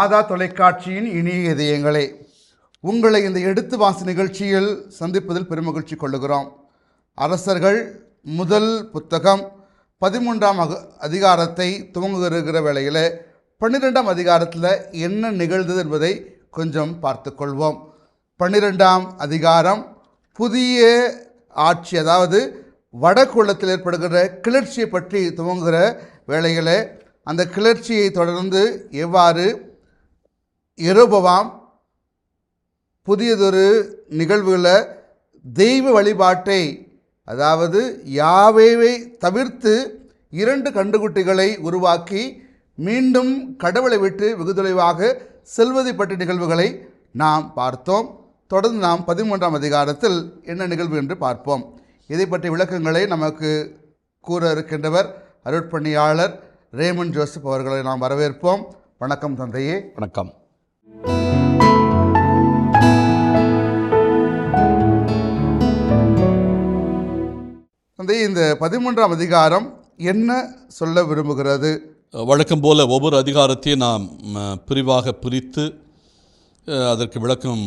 மாதா தொலைக்காட்சியின் இனிய இதயங்களே உங்களை இந்த எடுத்து வாசி நிகழ்ச்சியில் சந்திப்பதில் பெருமகிழ்ச்சி கொள்ளுகிறோம். அரசர்கள் முதல் புத்தகம் பதிமூன்றாம் அக அதிகாரத்தை துவங்குகிற வேளையில் பன்னிரெண்டாம் அதிகாரத்தில் என்ன நிகழ்ந்தது என்பதை கொஞ்சம் பார்த்து கொள்வோம். பன்னிரெண்டாம் அதிகாரம் புதிய ஆட்சி அதாவது வடக்குள்ளத்தில் ஏற்படுகிற கிளர்ச்சியை பற்றி துவங்குகிற வேளையில் அந்த கிளர்ச்சியை தொடர்ந்து எவ்வாறு எரோபவாம் புதியதொரு நிகழ்வுகளை தெய்வ வழிபாட்டை அதாவது யாவேவை தவிர்த்து இரண்டு கண்டுகுட்டிகளை உருவாக்கி மீண்டும் கடவுளை விட்டு வெகு தொலைவாக செல்வதை பற்றிய நிகழ்வுகளை நாம் பார்த்தோம். தொடர்ந்து நாம் பதிமூன்றாம் அதிகாரத்தில் என்ன நிகழ்வு என்று பார்ப்போம். இதை பற்றிய விளக்கங்களை நமக்கு கூற இருக்கின்றவர் அருட்பணியாளர் ரேமன் ஜோசப் அவர்களை நாம் வரவேற்போம். வணக்கம் தந்தையே. வணக்கம். தந்தையே இந்த பதிமூன்றாம் அதிகாரம் என்ன சொல்ல விரும்புகிறது? வழக்கம் போல ஒவ்வொரு அதிகாரத்தையும் நாம் பிரிவாக பிரித்து அதற்கு விளக்கம்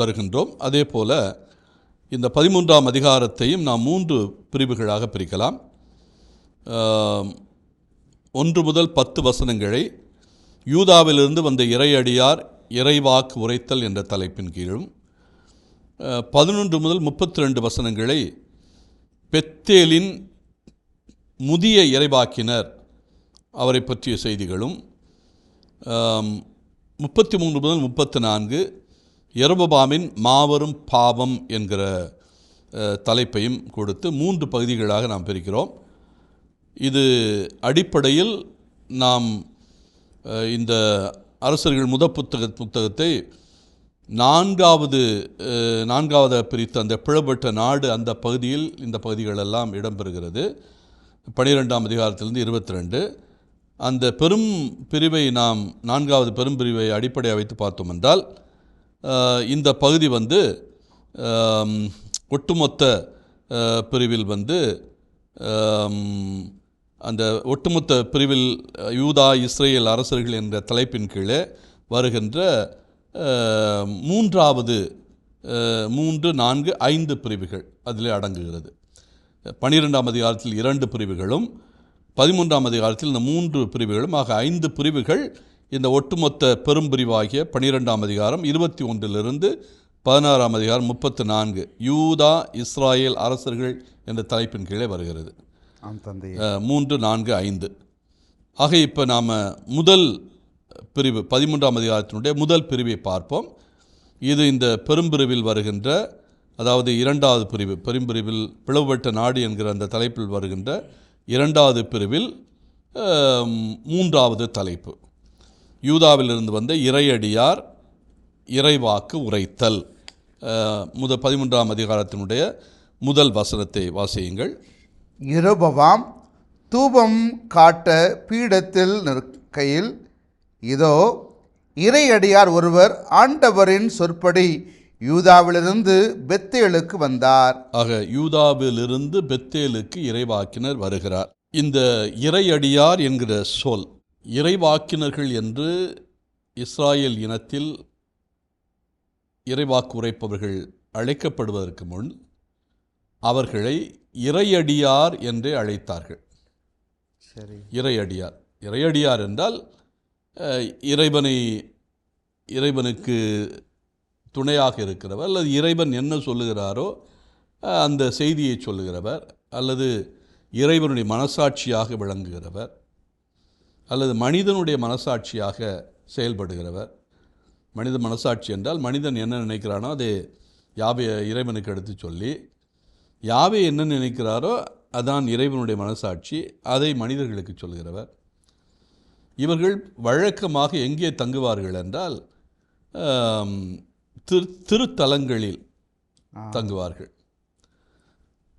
தருகின்றோம். அதே போல இந்த பதிமூன்றாம் அதிகாரத்தையும் நாம் மூன்று பிரிவுகளாக பிரிக்கலாம். ஒன்று முதல் பத்து வசனங்களை யூதாவிலிருந்து வந்த இறையடியார் இறைவாக்கு உரைத்தல் என்ற தலைப்பின் கீழும் பதினொன்று முதல் முப்பத்தி ரெண்டு வசனங்களை பெத்தேலின் முதிய இறைவாக்கினர் அவரை பற்றிய செய்திகளும் முப்பத்தி மூன்று முதல் முப்பத்தி நான்கு எரபபாமின் மாபெரும் பாவம் என்கிற தலைப்பையும் கொடுத்து மூன்று பகுதிகளாக நாம் பிரிக்கிறோம். இது அடிப்படையில் நாம் இந்த அரசர்கள் முத புத்தக புத்தகத்தை நான்காவது நான்காவது பிரித்த அந்த பிளவுபட்ட நாடு அந்த பகுதியில் இந்த பகுதிகளெல்லாம் இடம்பெறுகிறது. பனிரெண்டாம் அதிகாரத்திலிருந்து இருபத்தி ரெண்டு அந்த பெரும் பிரிவை நாம் நான்காவது பெரும் பிரிவை அடிப்படையாக வைத்து பார்த்தோம் என்றால் இந்த பகுதி வந்து ஒட்டுமொத்த பிரிவில் வந்து அந்த ஒட்டுமொத்த பிரிவில் யூதா இஸ்ரேல் அரசர்கள் என்ற தலைப்பின் கீழே வருகின்ற மூன்றாவது மூன்று நான்கு ஐந்து பிரிவுகள் அதிலே அடங்குகிறது. பனிரெண்டாம் அதிகாரத்தில் இரண்டு பிரிவுகளும் பதிமூன்றாம் அதிகாரத்தில் இந்த மூன்று பிரிவுகளும் ஆக ஐந்து பிரிவுகள் இந்த ஒட்டுமொத்த பெரும் பிரிவாகிய பனிரெண்டாம் அதிகாரம் இருபத்தி ஒன்றிலிருந்து பதினாறாம் அதிகாரம் முப்பத்து நான்கு யூதா இஸ்ராயேல் அரசர்கள் என்ற தலைப்பின் கீழே வருகிறது. மூன்று நான்கு ஐந்து. ஆக இப்போ நாம் முதல் பிரிவு பதிமூன்றாம் அதிகாரத்தினுடைய முதல் பிரிவை பார்ப்போம். இது இந்த பெரும்பிரிவில் வருகின்ற அதாவது இரண்டாவது பிரிவு பெரும்பிரிவில் பிளவுபட்ட நாடு என்கிற அந்த தலைப்பில் வருகின்ற இரண்டாவது பிரிவில் மூன்றாவது தலைப்பு. யூதாவிலிருந்து வந்த இறையடியார் இறைவாக்கு உரைத்தல். முத பதிமூன்றாம் அதிகாரத்தினுடைய முதல் வசனத்தை வாசியுங்கள். இரபவாம் தூபம் காட்ட பீடத்தில் நிற்கையில் இதோ இறையடியார் ஒருவர் ஆண்டவரின் சொற்படி யூதாவிலிருந்து பெத்தேலுக்கு வந்தார். ஆக யூதாவிலிருந்து பெத்தேலுக்கு இறைவாக்கினர் வருகிறார். இந்த இறையடியார் என்கிற சொல் இறைவாக்கினர்கள் என்று இஸ்ராயேல் இனத்தில் இறைவாக்கு உரைப்பவர்கள் அழைக்கப்படுவதற்கு முன் அவர்களை இறையடியார் என்றே அழைத்தார்கள். சரி. இறையடியார். இறையடியார் என்றால் இறைவனை இறைவனுக்கு துணையாக இருக்கிறவர் அல்லது இறைவன் என்ன சொல்லுகிறாரோ அந்த செய்தியை சொல்லுகிறவர் அல்லது இறைவனுடைய மனசாட்சியாக விளங்குகிறவர் அல்லது மனிதனுடைய மனசாட்சியாக செயல்படுகிறவர். மனித மனசாட்சி என்றால் மனிதன் என்ன நினைக்கிறானோ அதை யாவை இறைவனுக்கு எடுத்து சொல்லி யாவை என்ன நினைக்கிறாரோ அதான் இறைவனுடைய மனசாட்சி அதை மனிதர்களுக்கு சொல்கிறவர். இவர்கள் வழக்கமாக எங்கே தங்குவார்கள் என்றால் திரு திருத்தலங்களில் தங்குவார்கள்.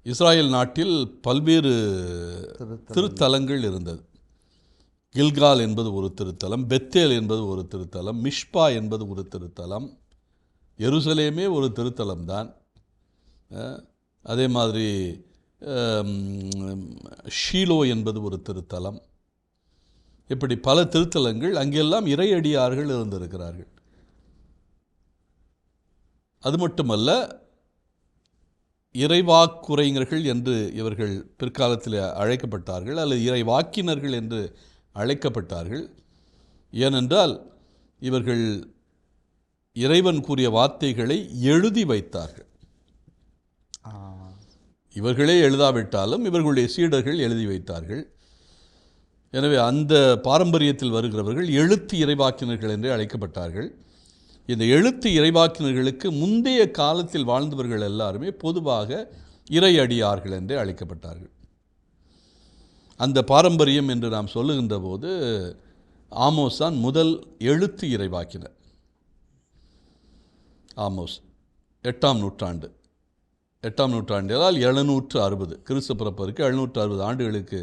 இஸ்ராயேல் நாட்டில் பல்வேறு திருத்தலங்கள். இருந்தது. கில்கால் என்பது ஒரு திருத்தலம் பெத்தேல் என்பது ஒரு திருத்தலம் மிஷ்பா என்பது ஒரு திருத்தலம் எருசலேமே ஒரு திருத்தலம் தான் அதே மாதிரி ஷீலோ என்பது ஒரு திருத்தலம். இப்படி பல திருத்தலங்கள் அங்கெல்லாம் இறையடியார்கள் இருந்திருக்கிறார்கள். அது மட்டுமல்ல இறைவாக்குரைஞர்கள் என்று இவர்கள் பிற்காலத்தில் அழைக்கப்பட்டார்கள் அல்லது இறைவாக்கினர்கள் என்று அழைக்கப்பட்டார்கள். ஏனென்றால் இவர்கள் இறைவன் கூறிய வார்த்தைகளை எழுதி வைத்தார்கள். இவர்களே எழுதாவிட்டாலும் இவர்களுடைய சீடர்கள் எழுதி வைத்தார்கள். எனவே அந்த பாரம்பரியத்தில் வருகிறவர்கள் எழுத்து இறைவாக்கினர்கள் என்றே அழைக்கப்பட்டார்கள். இந்த எழுத்து இறைவாக்கினர்களுக்கு முந்தைய காலத்தில் வாழ்ந்தவர்கள் எல்லாருமே பொதுவாக இறையடியார்கள் என்றே அழைக்கப்பட்டார்கள். அந்த பாரம்பரியம் என்று நாம் சொல்லுகின்ற போது ஆமோஸ் தான் முதல் எழுத்து இறைவாக்கினர். ஆமோஸ் எட்டாம் நூற்றாண்டு. எட்டாம் நூற்றாண்டு என்றால் எழுநூற்று அறுபது. கிறிஸ்து பிறப்பதற்கு எழுநூற்று அறுபது ஆண்டுகளுக்கு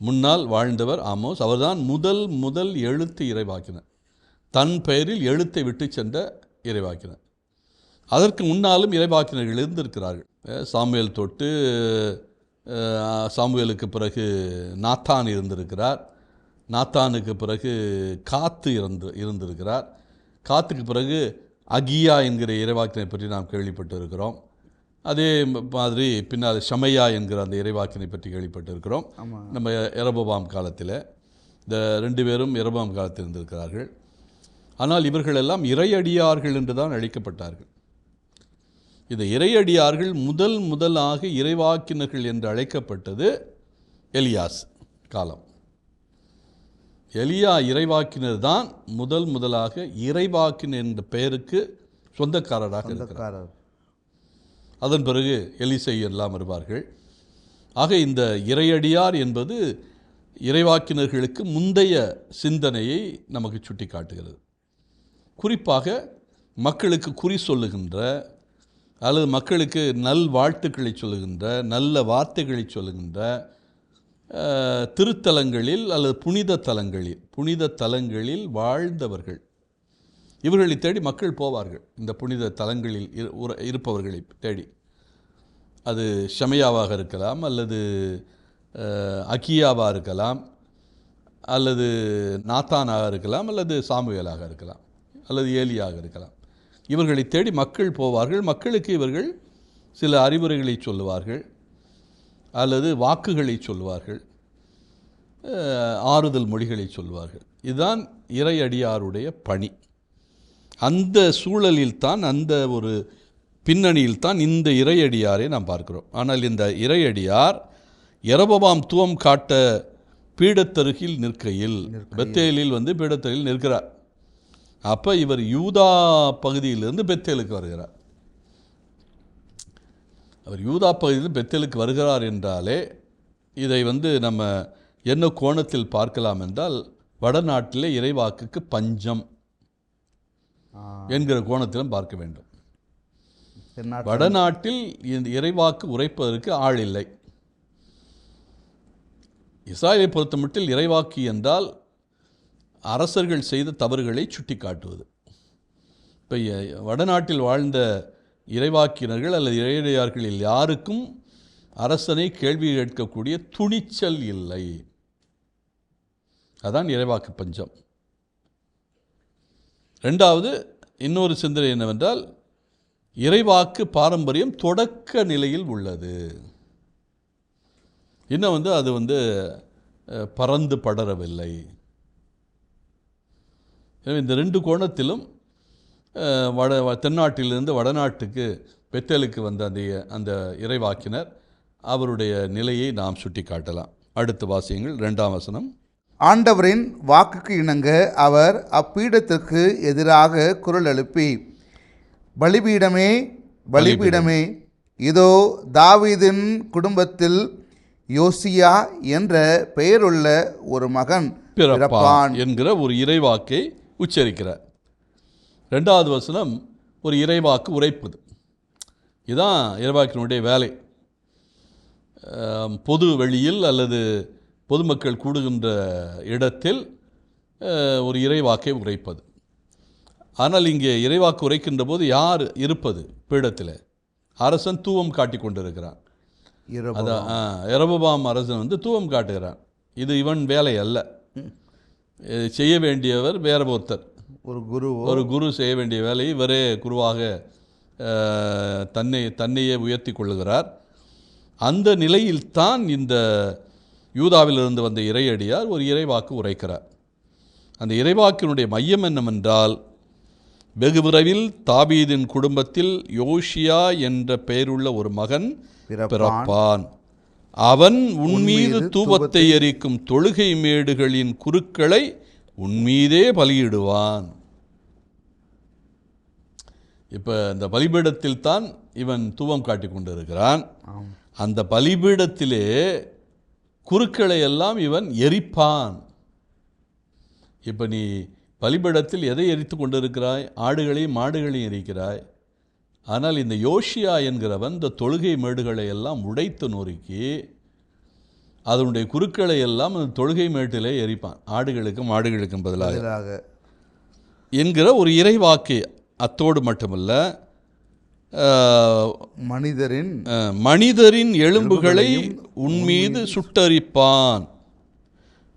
முன்னால் வாழ்ந்தவர் ஆமோஸ். அவர்தான் முதல் முதல் எழுத்து இறைவாக்கினர். தன் பெயரில் எழுத்தை விட்டு சென்ற இறைவாக்கினர். அதற்கு முன்னாலும் இறைவாக்கினர்கள் இருந்திருக்கிறார்கள் சாமுவேல் தொட்டு சாமுவேலுக்கு பிறகு நாத்தான் இருந்திருக்கிறார். நாத்தானுக்கு பிறகு காத்து இருந்து இருந்திருக்கிறார். காத்துக்கு பிறகு அகியா என்கிற இறைவாக்கினை பற்றி நாம் கேள்விப்பட்டிருக்கிறோம். அதே மாதிரி பின்னால் ஷமையா என்கிற அந்த இறைவாக்கினை பற்றி கேள்விப்பட்டு இருக்கிறோம் நம்ம எரபோபாம் காலத்தில் இந்த ரெண்டு பேரும் எரபாம் காலத்தில் இருந்திருக்கிறார்கள். ஆனால் இவர்கள் எல்லாம் இறையடியார்கள் என்று தான் அழைக்கப்பட்டார்கள். இந்த இறையடியார்கள் முதல் முதலாக இறைவாக்கினர்கள் என்று அழைக்கப்பட்டது எலியாஸ் காலம். எலியா இறைவாக்கினர் தான் முதல் முதலாக இறைவாக்கினர் என்ற பெயருக்கு சொந்தக்காரராக இருக்கிறார். அதன் பிறகு எலிசை எல்லாம் வருவார்கள். ஆக இந்த இறையடியார் என்பது இறைவாக்கினர்களுக்கு முந்தைய சிந்தனையை நமக்கு சுட்டி காட்டுகிறது குறிப்பாக மக்களுக்கு குறி சொல்லுகின்ற அல்லது மக்களுக்கு நல் வாழ்த்துக்களை சொல்லுகின்ற நல்ல வார்த்தைகளை சொல்லுகின்ற திருத்தலங்களில் அல்லது புனித தலங்களில் புனித தலங்களில் வாழ்ந்தவர்கள். இவர்களை தேடி மக்கள் போவார்கள். இந்த புனித தலங்களில் இரு- உற- இருப்பவர்களை தேடி. அது ஷமையாவாக இருக்கலாம் அல்லது அக்கியாவாக அகியாவாக இருக்கலாம் அல்லது நாத்தானாக இருக்கலாம் அல்லது சாமுவேலாக இருக்கலாம் அல்லது ஏலியாக இருக்கலாம். இவர்களை தேடி மக்கள் போவார்கள். மக்களுக்கு இவர்கள் சில அறிவுரைகளை சொல்லுவார்கள் அல்லது வாக்குகளை சொல்லுவார்கள் ஆறுதல் மொழிகளை சொல்வார்கள் இதுதான் இறையடியாருடைய பணி. அந்த சூழலில் தான் அந்த ஒரு பின்னணியில் தான் இந்த இறையடியாரை நாம் பார்க்கிறோம். ஆனால் இந்த இறையடியார் எரபபாம் துவம் காட்ட பீடத்தருகில் நிற்கையில். பெத்தேலில் வந்து பீடத்தருகில் நிற்கிறார். அப்போ இவர் யூதா பகுதியிலிருந்து பெத்தேலுக்கு வருகிறார். அவர் யூதா பகுதியிலிருந்து பெத்தேலுக்கு வருகிறார் என்றாலே இதை வந்து நம்ம என்ன கோணத்தில் பார்க்கலாம் என்றால் வடநாட்டிலே இறைவாக்குக்கு பஞ்சம். என்கிற கோணத்திலும் பார்க்க வேண்டும். வடநாட்டில் இந்த இறைவாக்கு உரைப்பதற்கு ஆள் இல்லை. இஸ்ராயலை பொறுத்தமட்டில் இறைவாக்கு என்றால் அரசர்கள் செய்த தவறுகளை சுட்டி காட்டுவது இப்போ வடநாட்டில் வாழ்ந்த இறைவாக்கினர்கள் அல்லது இறையடியார்களில் யாருக்கும் அரசனை கேள்வி கேட்கக்கூடிய துணிச்சல் இல்லை. அதான் இறைவாக்கு பஞ்சம். ரெண்டாவது இன்னொரு சிந்தனை என்னவென்றால் இறைவாக்கு பாரம்பரியம் தொடக்க நிலையில் உள்ளது. இன்னும் வந்து அது வந்து பறந்து படரவில்லை. எனவே இந்த ரெண்டு கோணத்திலும் வட தென்னாட்டிலிருந்து வடநாட்டுக்கு பெத்தலுக்கு வந்த அந்த அந்த இறைவாக்கினர் அவருடைய நிலையை நாம் சுட்டி காட்டலாம் அடுத்த வாசியங்கள் ரெண்டாம் வசனம். ஆண்டவரின் வாக்குக்கு இணங்க அவர் அப்பீடத்திற்கு எதிராக குரல் எழுப்பி பலிபீடமே பலிபீடமே இதோ தாவீதின் குடும்பத்தில் யோசியா என்ற பெயருள்ள ஒரு மகன் பிறப்பான். என்கிற ஒரு இறைவாக்கை உச்சரிக்கிறார். ரெண்டாவது வசனம் ஒரு இறைவாக்கு உரைப்பது. இதுதான் இறைவாக்கினுடைய வேலை. பொது வெளியில் அல்லது பொதுமக்கள் கூடுகின்ற இடத்தில் ஒரு இறைவாக்கை உரைப்பது. ஆனால் இங்கே இறைவாக்கு உரைக்கின்ற போது யார் இருப்பது பீடத்தில்? அரசன் தூவம் காட்டி கொண்டிருக்கிறான். அதான் ஆ, எரபபாம் அரசன் வந்து தூவம் காட்டுகிறான். இது இவன் வேலை அல்ல. செய்ய வேண்டியவர் வேற ஒருத்தர். ஒரு குருவோ? ஒரு குரு செய்ய வேண்டிய வேலையை இவரே குருவாக தன்னை தன்னையே உயர்த்தி கொள்ளுகிறார். அந்த நிலையில்தான் இந்த யூதாவிலிருந்து வந்த இறையடியார் ஒரு இறைவாக்கு உரைக்கிறார் அந்த இறைவாக்கினுடைய மையம் என்னவென்றால் வெகு விரைவில் தாபீதின் குடும்பத்தில் யோஷியா என்ற பெயருள்ள ஒரு மகன் பிறப்பான். அவன் உன்மீது தூபத்தை எரிக்கும் தொழுகை மேடுகளின் குருக்களை உன்மீதே பலியிடுவான் இப்போ இந்த பலிபீடத்தில் தான் இவன் தூவம் காட்டிக் கொண்டிருக்கிறான். அந்த பலிபீடத்திலே குருக்களை எல்லாம் இவன் எரிப்பான். இப்போ நீ பலிபீடத்தில் எதை எரித்து கொண்டிருக்கிறாய்? ஆடுகளையும் மாடுகளையும் எரிக்கிறாய். ஆனால் இந்த யோஷியா என்கிறவன் இந்த தொழுகை மேடுகளை எல்லாம் உடைத்து நொறுக்கி அதனுடைய குருக்களை எல்லாம் அந்த தொழுகை மேட்டிலே எரிப்பான். ஆடுகளுக்கும் மாடுகளுக்கும் பதிலாக. என்கிற ஒரு இறைவாக்கு அத்தோடு மட்டுமல்ல மனிதரின் மனிதரின் எலும்புகளை உன்மீது சுட்டரிப்பான்.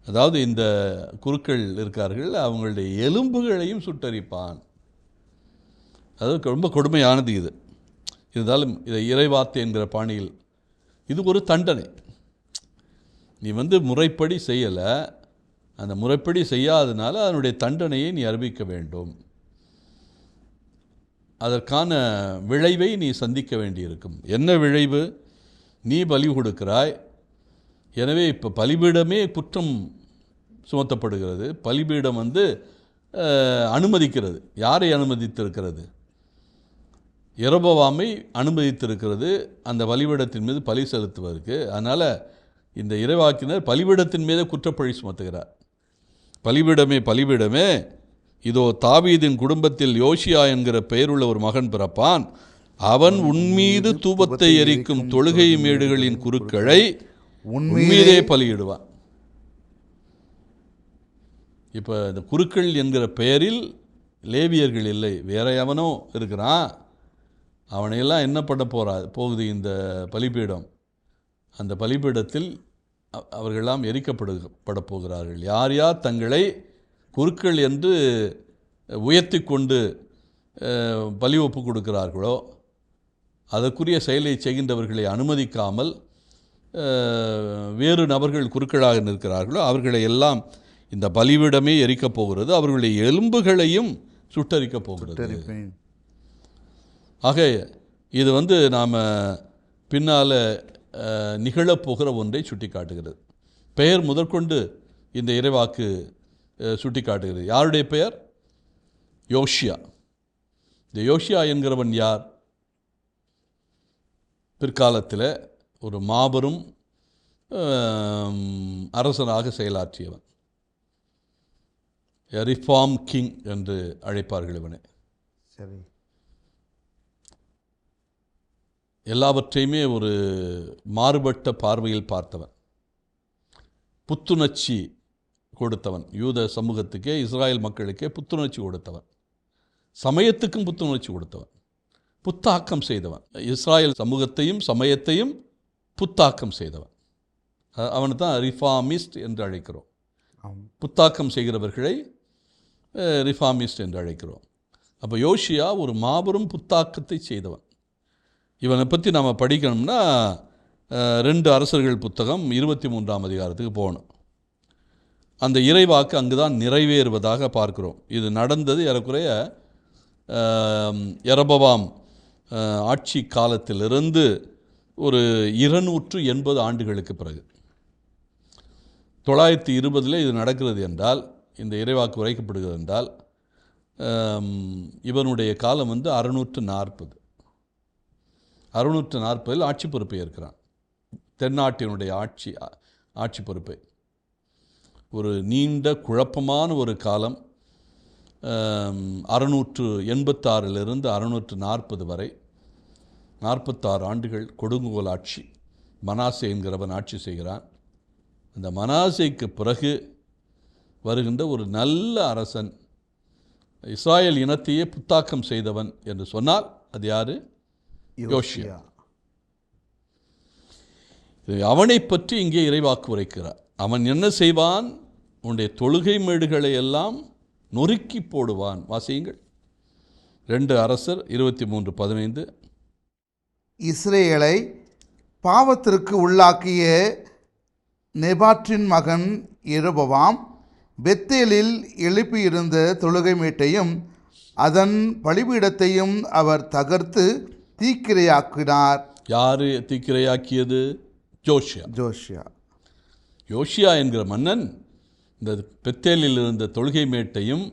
அதாவது இந்த குருக்கள் இருக்கார்கள் அவங்களுடைய எலும்புகளையும் சுட்டரிப்பான். அது ரொம்ப கொடுமையானது இது. இருந்தாலும் இதை இறைவார்த்தை என்கிற பாணியில் இது ஒரு தண்டனை. நீ வந்து முறைப்படி செய்யலை அந்த முறைப்படி செய்யாதனால அதனுடைய தண்டனையை நீ அறிவிக்க வேண்டும். அதற்கான விளைவை நீ சந்திக்க வேண்டியிருக்கும். என்ன விளைவு? நீ பலி கொடுக்கிறாய். எனவே இப்போ பலிபீடமே குற்றம் சுமத்தப்படுகிறது. பலிபீடம் வந்து அனுமதிக்கிறது. யாரை அனுமதித்திருக்கிறது? இரபவாமை அனுமதித்திருக்கிறது. அந்த பலிபீடத்தின் மீது பலி செலுத்துவதற்கு. அதனால் இந்த இறைவாக்கினர் பலிபீடத்தின் மீது குற்றப்பழி சுமத்துகிறார். பலிபீடமே பலிபீடமே இதோ தாவீதின் குடும்பத்தில் யோசியா என்கிற பெயருள்ள ஒரு மகன் பிறப்பான். அவன் உன்மீது தூபத்தை எரிக்கும் தொழுகை மேடுகளின் குருக்களை உன்மீதே பலியிடுவான். இப்போ இந்த குருக்கள் என்கிற பெயரில் லேவியர்கள் இல்லை வேற எவனோ இருக்கிறான். அவனையெல்லாம் என்ன பண்ண போறா போகுது இந்த பலிபீடம். அந்த பலிபீடத்தில் அவர்களெல்லாம் எரிக்கப்படு பட போகிறார்கள். யார் யார் தங்களை குருக்கள் என்று உயர்த்தி கொண்டு பலி ஒப்பு கொடுக்கிறார்களோ அதற்குரிய செயலை செய்கின்றவர்களை அனுமதிக்காமல் வேறு நபர்கள் குருக்களாக நிற்கிறார்களோ அவர்களை எல்லாம் இந்த பலிவிடமே எரிக்கப் போகிறது. அவர்களுடைய எலும்புகளையும் சுட்டரிக்கப் போகிறது. ஆக இது வந்து நாம் பின்னால் நிகழப்போகிற ஒன்றை சுட்டி காட்டுகிறது பெயர் முதற்கொண்டு இந்த இறைவாக்கு சுட்டி காட்டுகிறது யாருடைய பெயர்? யோஷியா. இந்த யோஷியா என்கிறவன் யார்? பிற்காலத்தில் ஒரு மாபெரும் அரசனாக செயலாற்றியவன். ரிஃபார்ம் கிங் என்று அழைப்பார்கள் இவனை. சரி. எல்லாவற்றையுமே ஒரு மாறுபட்ட பார்வையில் பார்த்தவன். புத்துணர்ச்சி கொடுத்தவன். யூத சமூகத்துக்கே இஸ்ராயல் மக்களுக்கே புத்துணர்ச்சி கொடுத்தவன். சமயத்துக்கும் புத்துணர்ச்சி கொடுத்தவன். புத்தாக்கம் செய்தவன். இஸ்ராயல் சமூகத்தையும் சமயத்தையும் புத்தாக்கம் செய்தவன். அவனை தான் ரிஃபார்மிஸ்ட் என்று அழைக்கிறோம். புத்தாக்கம் செய்கிறவர்களை அஹ், ரிஃபார்மிஸ்ட் என்று அழைக்கிறோம். அப்போ யோஷியா ஒரு மாபெரும் புத்தாக்கத்தை செய்தவன். இவனை பற்றி நாம் படிக்கணும்னா ரெண்டு அரசர்கள் புத்தகம் இருபத்தி மூன்றாம் அதிகாரத்துக்கு போகணும். அந்த இறைவாக்கு அங்கு தான் நிறைவேறுவதாக பார்க்கிறோம். இது நடந்தது ஏறக்குறைய எரபவாம் ஆட்சி காலத்திலிருந்து ஒரு இருநூற்று எண்பது ஆண்டுகளுக்கு பிறகு. தொள்ளாயிரத்தி இருபதில் இது நடக்கிறது என்றால் இந்த இறைவாக்கு உரைக்கப்படுகிறது என்றால் இவனுடைய காலம் வந்து அறுநூற்று நாற்பது. அறுநூற்று நாற்பதில் ஆட்சி பொறுப்பை ஏற்கிறான். தென்னாட்டினுடைய ஆட்சி ஆட்சி பொறுப்பை. ஒரு நீண்ட குழப்பமான ஒரு காலம் அறுநூற்று எண்பத்தாறிலிருந்து அறுநூற்று நாற்பது வரை. நாற்பத்தாறு ஆண்டுகள் கொடுங்கோல் ஆட்சி மனாசே என்கிறவன் ஆட்சி செய்கிறான். அந்த மனாசேக்கு பிறகு வருகின்ற ஒரு நல்ல அரசன் இஸ்ராயேல் இனத்தையே புத்தாக்கம் செய்தவன் என்று சொன்னால் அது யாரு? இது அவனை பற்றி இங்கே இறைவாக்கு உரைக்கிறார். அவன் என்ன செய்வான்? உன்னுடைய தொழுகை மேடுகளை எல்லாம் நொறுக்கி போடுவான். வாசியுங்கள். ரெண்டு அரசர் இருபத்தி மூன்று பதினைந்து. இஸ்ரேலை பாவத்திற்கு உள்ளாக்கிய நெபாற்றின் மகன் எருபவாம் பெத்தேலில் எழுப்பியிருந்த தொழுகை மீட்டையும் அதன் பலிபீடத்தையும் அவர் தகர்த்து தீக்கிரையாக்கினார். யாரு தீக்கிரையாக்கியது? ஜோஷியா ஜோஷியா யோஷியா என்கிற மன்னன் இந்த பெத்தேலில் இருந்த தொழுகை மேட்டையும்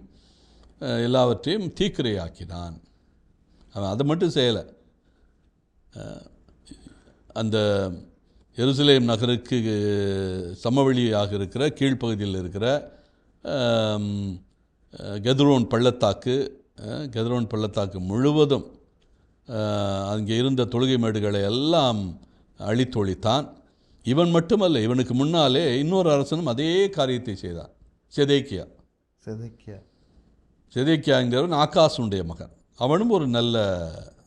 எல்லாவற்றையும் தீக்கிரையாக்கினான். அவன் அதை மட்டும் செய்யலை. அந்த எருசலேம் நகருக்கு சமவெளியாக இருக்கிற கீழ்ப்பகுதியில் இருக்கிற கெதரோன் பள்ளத்தாக்கு கெதரோன் பள்ளத்தாக்கு முழுவதும் அங்கே இருந்த தொழுகை மேடுகளை எல்லாம் அழித்தொழித்தான். இவன் மட்டுமல்ல இவனுக்கு முன்னாலே இன்னொரு அரசனும் அதே காரியத்தை செய்தான். செதேக்கியா. செதக்கியா. செதேக்கியாங்கிறவன் ஆகாசுடைய மகன். அவனும் ஒரு நல்ல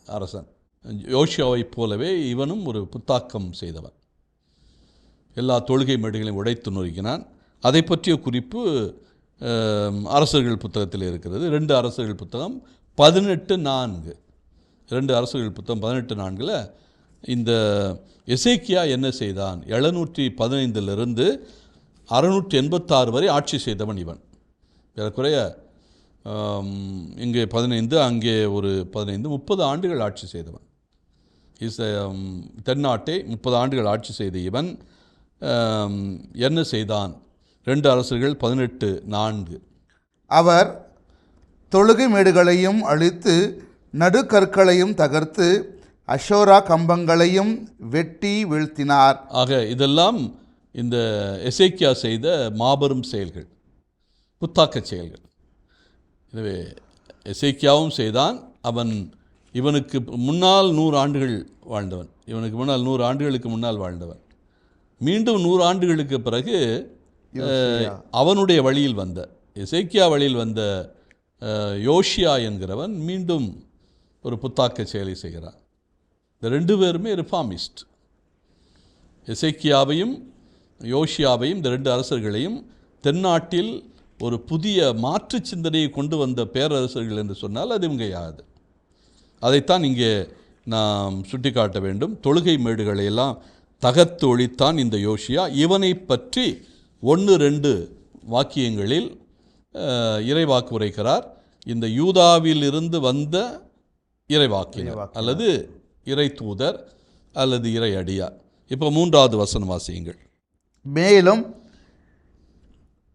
அரசன். யோசியாவைப் போலவே இவனும் ஒரு புத்தாக்கம் செய்தவன். எல்லா தொழுகை மேடுகளையும் உடைத்து நொறுக்கினான். அதை பற்றிய குறிப்பு அரசர்கள் புத்தகத்தில் இருக்கிறது. ரெண்டு அரசர்கள் புத்தகம் பதினெட்டு நான்கு. ரெண்டு அரசர்கள் புத்தகம் பதினெட்டு நான்கில் இந்த எசேக்கியா என்ன செய்தான்? எழுநூற்றி பதினைந்திலிருந்து அறுநூற்றி எண்பத்தாறு வரை ஆட்சி செய்தவன் இவன். ஏறக்குறைய இங்கே பதினைந்து அங்கே ஒரு பதினைந்து முப்பது ஆண்டுகள் ஆட்சி செய்தவன். இஸ் தென்னாட்டை முப்பது ஆண்டுகள் ஆட்சி செய்த இவன் என்ன செய்தான்? ரெண்டு அரசர்கள் பதினெட்டு நான்கு. அவர் தொழுகை மேடுகளையும் அழித்து நடுக்கற்களையும் தகர்த்து அஷோரா கம்பங்களையும் வெட்டி வீழ்த்தினார். ஆக இதெல்லாம் இந்த எசேக்கியா செய்த மாபெரும் செயல்கள் புத்தாக்கச் செயல்கள். எனவே எசேக்கியாவும் செய்தான். அவன் இவனுக்கு முன்னால் நூறு ஆண்டுகள் வாழ்ந்தவன். இவனுக்கு முன்னால் நூறு ஆண்டுகளுக்கு முன்னால் வாழ்ந்தவன். மீண்டும் நூறு ஆண்டுகளுக்கு பிறகு அவனுடைய வழியில் வந்த எசேக்கியா வழியில் வந்த யோஷியா என்கிறவன் மீண்டும் ஒரு புத்தாக்க செயலை செய்கிறான். இந்த ரெண்டு பேருமே ரிஃபார்மிஸ்ட் எசேக்கியாவையும் யோஷியாவையும் இந்த ரெண்டு அரசர்களையும் தென்னாட்டில் ஒரு புதிய மாற்று சிந்தனையை கொண்டு வந்த பேரரசர்கள் என்று சொன்னால் அது இவங்க யாது. அதைத்தான் இங்கே நாம் சுட்டிக்காட்ட வேண்டும். தொழுகை மேடுகளை எல்லாம் தகர்த்து ஒழித்தான் இந்த யோஷியா இவனை பற்றி ஒன்று ரெண்டு வாக்கியங்களில் இறைவாக்கு உரைக்கிறார். இந்த யூதாவிலிருந்து வந்த இறைவாக்கினர். அல்லது இறை தூதர் அல்லது இறை அடியார். இப்போ மூன்றாவது வசனம் வாசியுங்கள். மேலும்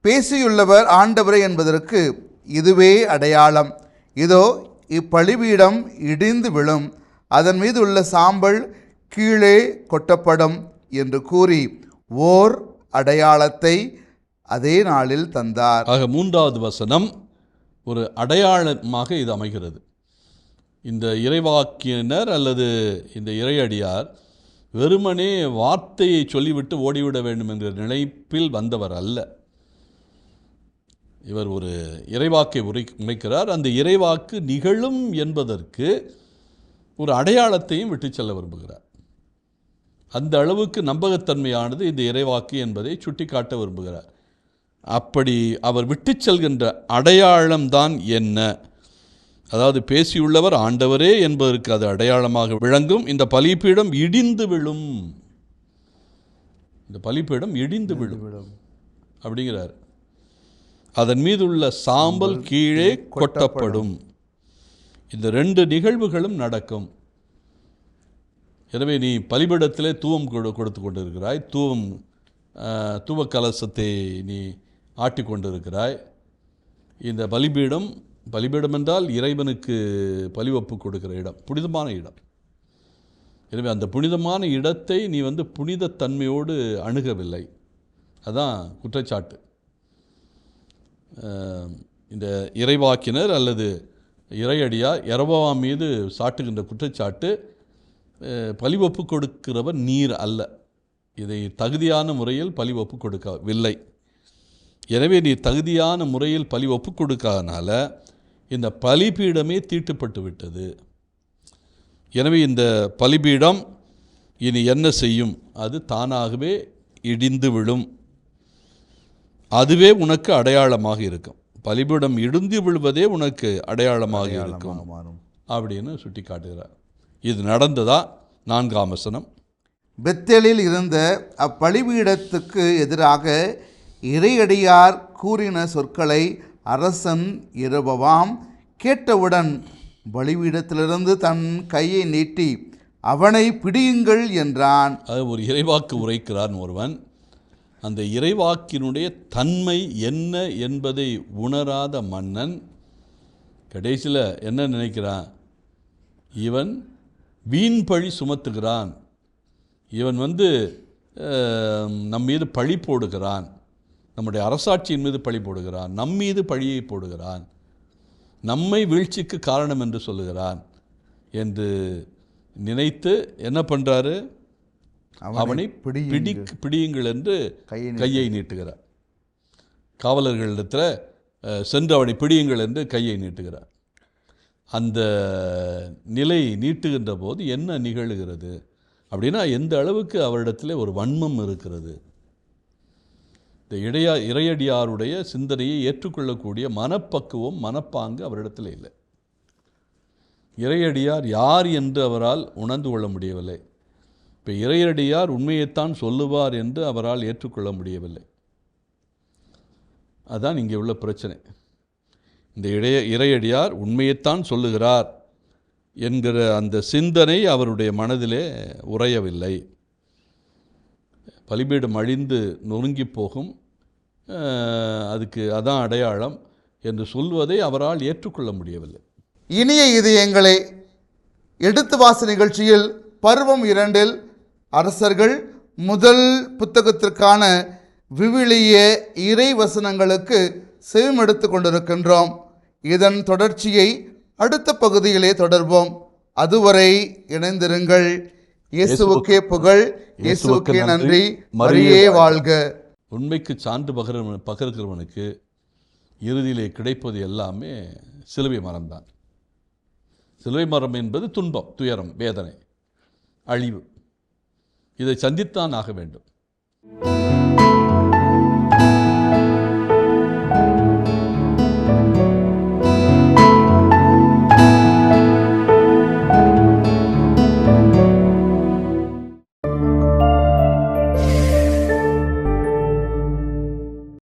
பேசியுள்ளவர் ஆண்டவரே என்பதற்கு இதுவே அடையாளம். இதோ இப்பலிபீடம் இடிந்து விழும் அதன் மீது உள்ள சாம்பல் கீழே கொட்டப்படும் என்று கூறி ஓர் அடையாளத்தை அதே நாளில் தந்தார். ஆக மூன்றாவது வசனம் ஒரு அடையாளமாக இது அமைகிறது. இந்த இறைவாக்கியினர் அல்லது இந்த இறையடியார் வெறுமனே வார்த்தையை சொல்லிவிட்டு ஓடிவிட வேண்டும் என்கிற நினைப்பில் வந்தவர் அல்ல. இவர் ஒரு இறைவாக்கை உரை உரைக்கிறார். அந்த இறைவாக்கு நிகழும் என்பதற்கு ஒரு அடையாளத்தையும் விட்டு செல்ல விரும்புகிறார். அந்த அளவுக்கு நம்பகத்தன்மையானது இந்த இறைவாக்கு என்பதை சுட்டிக்காட்ட விரும்புகிறார். அப்படி அவர் விட்டு செல்கின்ற அடையாளம்தான் என்ன? அதாவது பேசியுள்ளவர் ஆண்டவரே என்பதற்கு அது அடையாளமாக விளங்கும். இந்த பலிப்பீடம் இடிந்து விழும். இந்த பலிப்பீடம் இடிந்து விழும். அப்படிங்கிறார். அதன் மீது உள்ள சாம்பல் கீழே கொட்டப்படும். இந்த ரெண்டு நிகழ்வுகளும் நடக்கும். எனவே நீ பலிபீடத்திலே தூவம் கொடு கொடுத்து கொண்டிருக்கிறாய். தூவம் கலசத்தை நீ ஆட்டி கொண்டிருக்கிறாய். இந்த பலிபீடம் பலிபீடம் என்றால் இறைவனுக்கு பலிவப்பு கொடுக்கிற இடம் புனிதமான இடம். எனவே அந்த புனிதமான இடத்தை நீ வந்து புனிதத்தன்மையோடு அணுகவில்லை. அதான் குற்றச்சாட்டு. இந்த இறைவாக்கினர் அல்லது இறையடியார் எரபாவாம் மீது சாட்டுகின்ற குற்றச்சாட்டு அஹ், பலி ஒப்பு கொடுக்கிறவர் நீர் அல்ல. இதை தகுதியான முறையில் பலி ஒப்பு கொடுக்கவில்லை. எனவே நீ தகுதியான முறையில் பலி ஒப்பு கொடுக்காதனால இந்த பலிபீடமே தீட்டுப்பட்டு விட்டது. எனவே இந்த பலிபீடம் இனி என்ன செய்யும்? அது தானாகவே இடிந்து விழும். அதுவே உனக்கு அடையாளமாக இருக்கும். பலிபீடம் இடிந்து விழுவதே உனக்கு அடையாளமாக இருக்கும் அப்படின்னு சுட்டி காட்டுகிறார் இது நடந்ததா? நான்காம் வசனம். பெத்தேலில் இருந்த அப்பலிபீடத்துக்கு எதிராக இறையடியார் கூறின சொற்களை அரசன் இருபவாம் கேட்டவுடன் பலிபீடத்திலிருந்து தன் கையை நீட்டி அவனை பிடியுங்கள் என்றான். அது ஒரு இறைவாக்கு உரைக்கிறான் ஒருவன். அந்த இறைவாக்கினுடைய தன்மை என்ன என்பதை உணராத மன்னன் கடைசியில் என்ன நினைக்கிறான்? இவன் வீண் பழி சுமத்துகிறான். இவன் வந்து நம் மீது பழி போடுகிறான். நம்முடைய அரசாட்சியின் மீது பழி போடுகிறான் நம் மீது பழியை போடுகிறான் நம்மை வீழ்ச்சிக்கு காரணம் என்று சொல்லுகிறான் என்று நினைத்து என்ன பண்ணுறாரு அவனை பிடி பிடியுங்கள். என்று கையை நீட்டுகிறார். காவலர்களிடத்தில் சென்று அவனை பிடியுங்கள் என்று கையை நீட்டுகிறார். அந்த நிலை நீட்டுகின்ற போது என்ன நிகழுகிறது அப்படின்னா எந்த அளவுக்கு அவரிடத்தில் ஒரு வன்மம் இருக்கிறது இந்த இடையா இறையடியாருடைய சிந்தனையை ஏற்றுக்கொள்ளக்கூடிய மனப்பக்குவம் மனப்பாங்கு அவரிடத்தில் இல்லை. இறையடியார் யார் என்று அவரால் உணர்ந்து கொள்ள முடியவில்லை. இப்போ இறையடியார் உண்மையைத்தான் சொல்லுவார் என்று அவரால் ஏற்றுக்கொள்ள முடியவில்லை. அதுதான் இங்கே உள்ள பிரச்சனை. இந்த இடைய இறையடியார் உண்மையைத்தான் சொல்லுகிறார் என்கிற அந்த சிந்தனை அவருடைய மனதிலே உறையவில்லை. பலிபீடம் அழிந்து நொறுங்கி போகும் அதுக்கு அதான் அடையாளம் என்று சொல்வதை அவரால் ஏற்றுக்கொள்ள முடியவில்லை. இனிய இதயங்களே எடுத்து வாச நிகழ்ச்சியில் பருவம் இரண்டில் அரசர்கள் முதல் புத்தகத்திற்கான விவிலிய இறை வசனங்களுக்கு செவிமெடுத்து கொண்டிருக்கின்றோம். இதன் தொடர்ச்சியை அடுத்த பகுதியிலே தொடர்வோம். அதுவரை இணைந்திருங்கள். இயேசுவுக்கே புகழ். இயேசுவுக்கே நன்றி. மரியே வாழ்க. உண்மைக்கு சான்று பகர பகர்கிறவனுக்கு இறுதியிலே கிடைப்பது எல்லாமே சிலுவை மரம்தான். சிலுவை மரம் என்பது துன்பம் துயரம் வேதனை அழிவு. இதை சந்தித்தான் ஆக வேண்டும்.